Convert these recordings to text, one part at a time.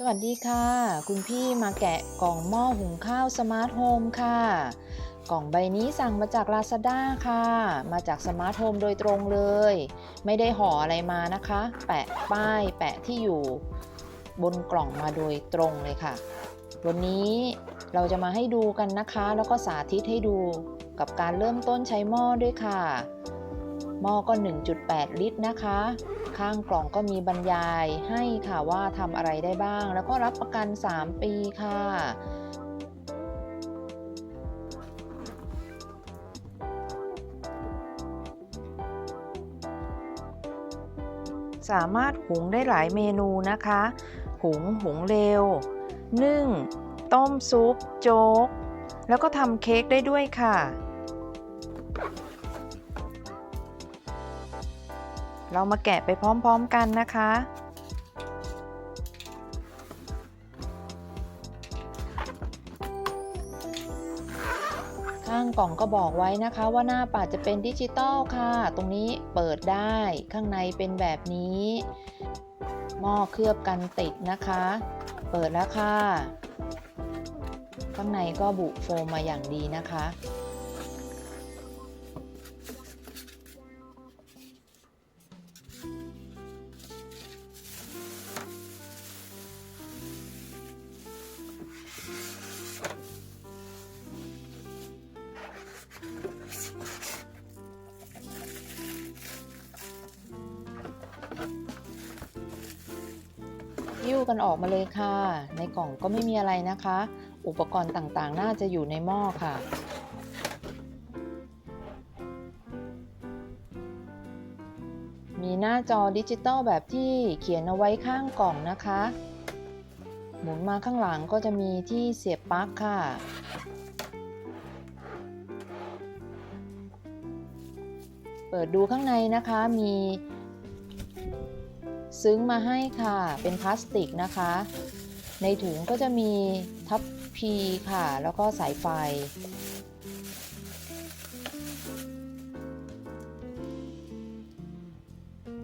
สวัสดีค่ะ คุณพี่มาแกะกล่องหม้อหุงข้าวสมาร์ทโฮมค่ะ กล่องใบนี้สั่งมาจาก Lazada ค่ะ มาจากสมาร์ทโฮมโดยตรงเลย ไม่ได้ห่ออะไรมานะคะ แปะป้ายแปะที่อยู่บนกล่องมาโดยตรงเลยค่ะ วันนี้เราจะมาให้ดูกันนะคะ แล้วก็สาธิตให้ดูกับการเริ่มต้นใช้หม้อด้วยค่ะ ม้อก็ 1.8 ลิตรนะคะ ข้างกล่องก็มีบรรยายให้ค่ะว่าทำอะไรได้บ้าง แล้วก็รับประกัน 3 ปีค่ะสามารถหุงได้หลายเมนูนะคะ หุง หุงเร็ว นึ่ง ต้มซุป โจ๊ก แล้วก็ทำเค้กได้ด้วยค่ะ เรามาแกะไปพร้อมๆกันนะคะ ข้างกล่องก็บอกไว้นะคะว่าหน้าปัดจะเป็นดิจิตอลค่ะ ตรงนี้เปิดได้ข้างในเป็นแบบนี้ หม้อเคลือบกันติดนะคะ เปิดแล้วค่ะ ข้างในก็บุโฟมมาอย่างดีนะคะ หิ้วกันออกมาเลยค่ะ ในกล่องก็ไม่มีอะไรนะคะ อุปกรณ์ต่างๆ น่าจะอยู่ในหม้อค่ะ มีหน้าจอดิจิตอลแบบที่เขียนเอาไว้ข้างกล่องนะคะ หมุนมาข้างหลังก็จะมีที่เสียบปลั๊กค่ะเปิดดูข้างในนะคะมี ซึ้งมาให้ค่ะ เป็นพลาสติกนะคะ ในถุงก็จะมีทับพีค่ะ แล้วก็สายไฟ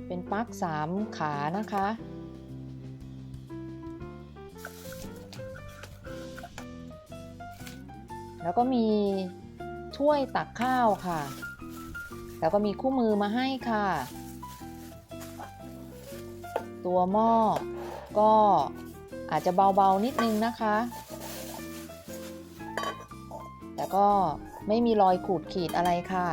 เป็นปลั๊กสามขานะคะแล้วก็มีถ้วยตักข้าวค่ะ แล้วก็มีคู่มือมาให้ค่ะ ตัวหม้อก็อาจจะเบาๆนิดนึงนะคะ แต่ก็ไม่มีรอยขูดขีดอะไรค่ะ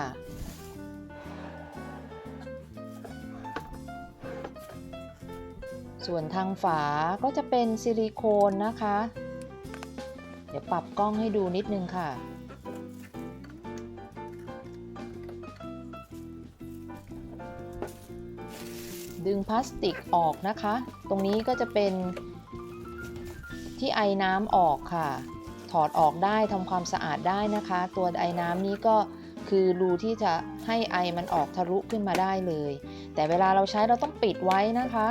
ส่วนทางฝาก็จะเป็นซิลิโคนนะคะ เดี๋ยวปรับกล้องให้ดูนิดนึงค่ะ ดึงพลาสติกออกนะคะ ตรงนี้ก็จะเป็นที่ไอน้ำออกค่ะ ถอดออกได้ทำความสะอาดได้นะคะ ตัวไอน้ำนี้ก็คือรูที่จะให้ไอมันออกทะลุขึ้นมาได้เลย แต่เวลาเราใช้เราต้องปิดไว้นะคะ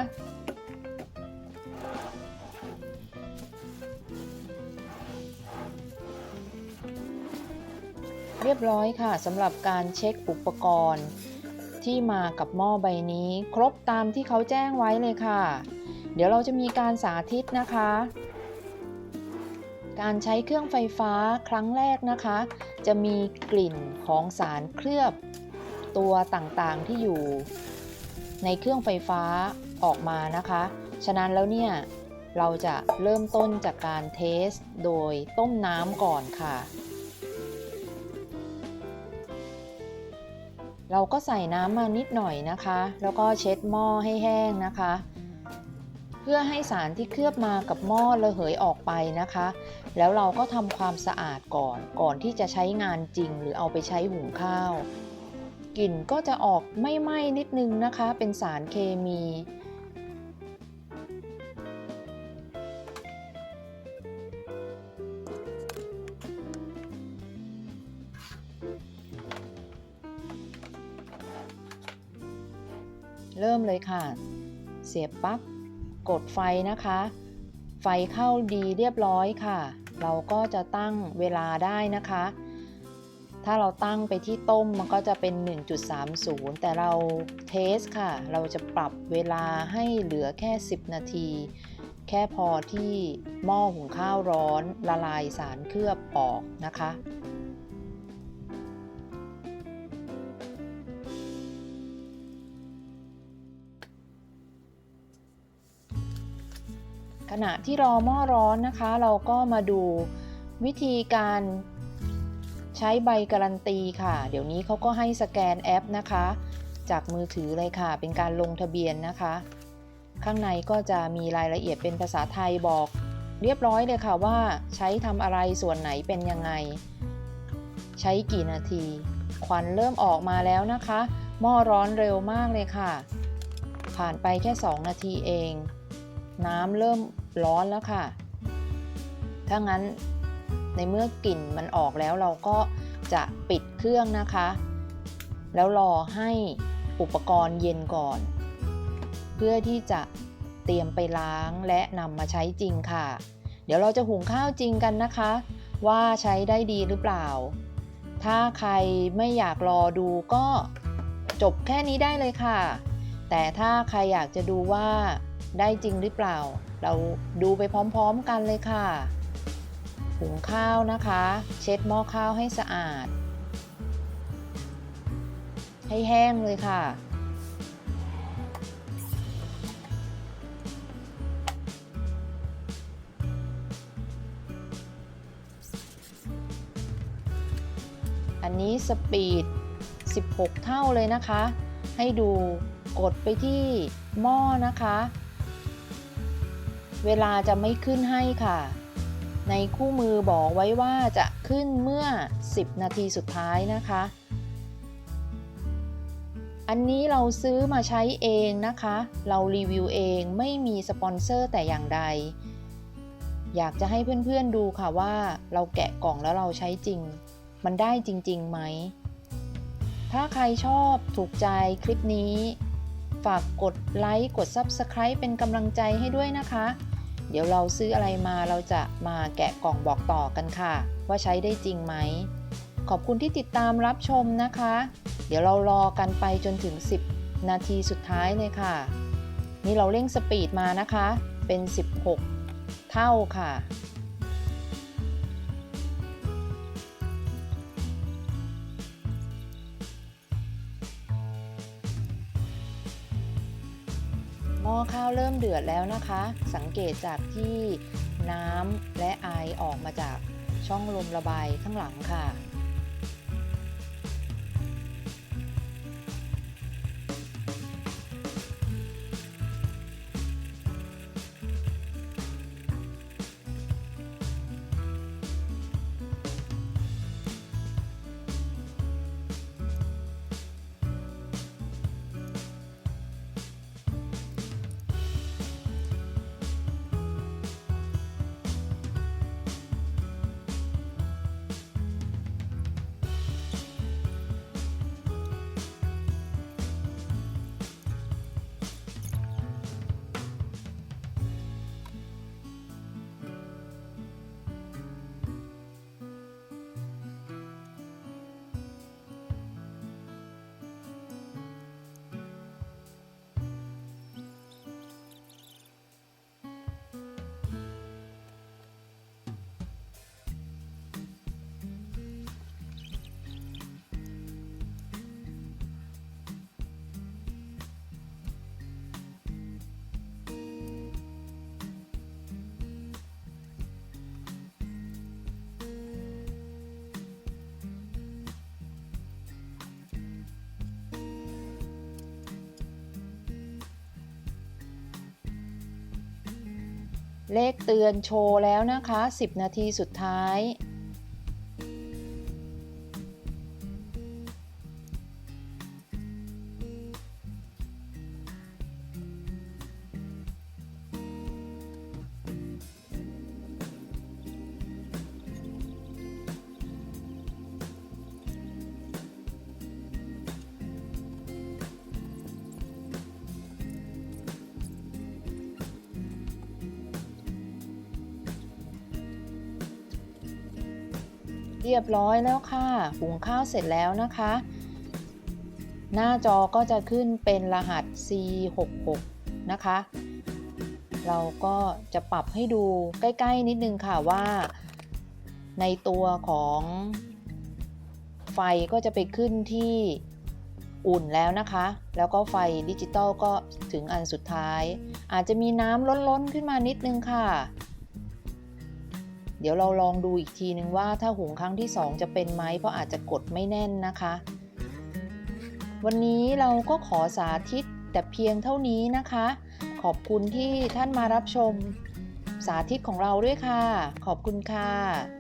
เรียบร้อยค่ะสำหรับการเช็คอุปกรณ์ ที่มากับหม้อใบนี้ ครบตามที่เขาแจ้งไว้เลยค่ะ เดี๋ยวเราจะมีการสาธิตนะคะ การใช้เครื่องไฟฟ้าครั้งแรกนะคะ จะมีกลิ่นของสารเคลือบตัวต่างๆที่อยู่ ในเครื่องไฟฟ้าออกมานะคะ ฉะนั้นแล้วเนี่ยเราจะเริ่มต้นจากการเทส โดยต้มน้ำก่อนค่ะ เราก็ใส่น้ำมานิดหน่อยนะคะ แล้วก็เช็ดหม้อให้แห้งนะคะ เพื่อให้สารที่เคลือบมากับหม้อระเหยออกไปนะคะ แล้วเราก็ทำความสะอาดก่อน ก่อนที่จะใช้งานจริงหรือเอาไปใช้หุงข้าว กลิ่นก็จะออกไม่ไหม้นิดนึงนะคะ เป็นสารเคมี มเลยค่ะ เสียบปลั๊กกดไฟนะคะ ไฟเข้าดีเรียบร้อยค่ะ เราก็จะตั้งเวลาได้นะคะ ถ้าเราตั้งไปที่ต้มมันก็จะเป็น 1.30 แต่เราเทสค่ะ เราจะปรับเวลาให้เหลือแค่ 10 นาที แค่พอที่หม้อหุงข้าวร้อนละลายสารเคลือบออกนะคะ ขณะที่รอหม้อร้อนนะคะ เราก็มาดูวิธีการใช้ใบการันตีค่ะ เดี๋ยวนี้เขาก็ให้สแกนแอปนะคะ จากมือถือเลยค่ะ เป็นการลงทะเบียนนะคะ ข้างในก็จะมีรายละเอียดเป็นภาษาไทยบอก เรียบร้อยเลยค่ะว่าใช้ทำอะไรส่วนไหนเป็นยังไง ใช้กี่นาที ควันเริ่มออกมาแล้วนะคะ หม้อร้อนเร็วมากเลยค่ะ ผ่านไปแค่ 2 นาทีเอง น้ำเริ่ม ร้อนแล้วค่ะ ถ้างั้นในเมื่อกลิ่นมันออกแล้วเราก็จะปิดเครื่องนะคะ แล้วรอให้อุปกรณ์เย็นก่อน เพื่อที่จะเตรียมไปล้างและนำมาใช้จริงค่ะ เดี๋ยวเราจะหุงข้าวจริงกันนะคะ ว่าใช้ได้ดีหรือเปล่า ถ้าใครไม่อยากรอดูก็จบแค่นี้ได้เลยค่ะ แต่ถ้าใครอยากจะดูว่า ได้จริงหรือเปล่า เราดูไปพร้อมๆกันเลยค่ะ หุงข้าวนะคะ เช็ดหม้อข้าวให้สะอาด ให้แห้งเลยค่ะ อันนี้สปีด 16 เท่าเลยนะคะ ให้ดูกดไปที่หม้อนะคะ เวลาจะไม่ขึ้นให้ค่ะ ในคู่มือบอกไว้ว่าจะขึ้นเมื่อ 10 นาทีสุดท้ายนะคะ อันนี้เราซื้อมาใช้เองนะคะ เรารีวิวเองไม่มีสปอนเซอร์แต่อย่างใด อยากจะให้เพื่อนๆดูค่ะว่าเราแกะกล่องแล้วเราใช้จริง มันได้จริงๆไหม ถ้าใครชอบถูกใจคลิปนี้ฝากกดไลค์ กด Subscribe เป็นกำลังใจให้ด้วยนะคะ เดี๋ยวเราซื้ออะไรมาเราจะมาแกะกล่องบอกต่อกันค่ะ ว่าใช้ได้จริงไหม ขอบคุณที่ติดตามรับชมนะคะ เดี๋ยวเรารอกันไปจนถึง 10 นาทีสุดท้ายเลยค่ะ นี่เราเร่งสปีดมานะคะ เป็น 16 เท่าค่ะ ม้อข้าวเริ่มเดือดแล้วนะคะ สังเกตจากที่น้ำและไอออกมาจากช่องลมระบายข้างหลังค่ะ เลขเตือนโชว์แล้วนะคะ 10 นาทีสุดท้าย เรียบร้อยแล้วค่ะ หุงข้าวเสร็จแล้วนะคะ หน้าจอก็จะขึ้นเป็นรหัส C66 นะคะ เราก็จะปรับให้ดูใกล้ ๆ นิดนึงค่ะว่า ในตัวของไฟก็จะไปขึ้นที่อุ่นแล้วนะคะ แล้วก็ไฟดิจิตอลก็ถึงอันสุดท้าย อาจจะมีน้ำล้นๆขึ้นมานิดนึงค่ะ เดี๋ยวเราลองดูอีกทีนึงว่าถ้าหุงครั้งที่ 2 จะเป็นไหมเพราะอาจจะกดไม่แน่นนะคะ วันนี้เราก็ขอสาธิตแต่เพียงเท่านี้นะคะ ขอบคุณที่ท่านมารับชม สาธิตของเราด้วยค่ะ ขอบคุณค่ะ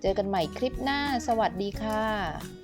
เจอกันใหม่คลิปหน้า สวัสดีค่ะ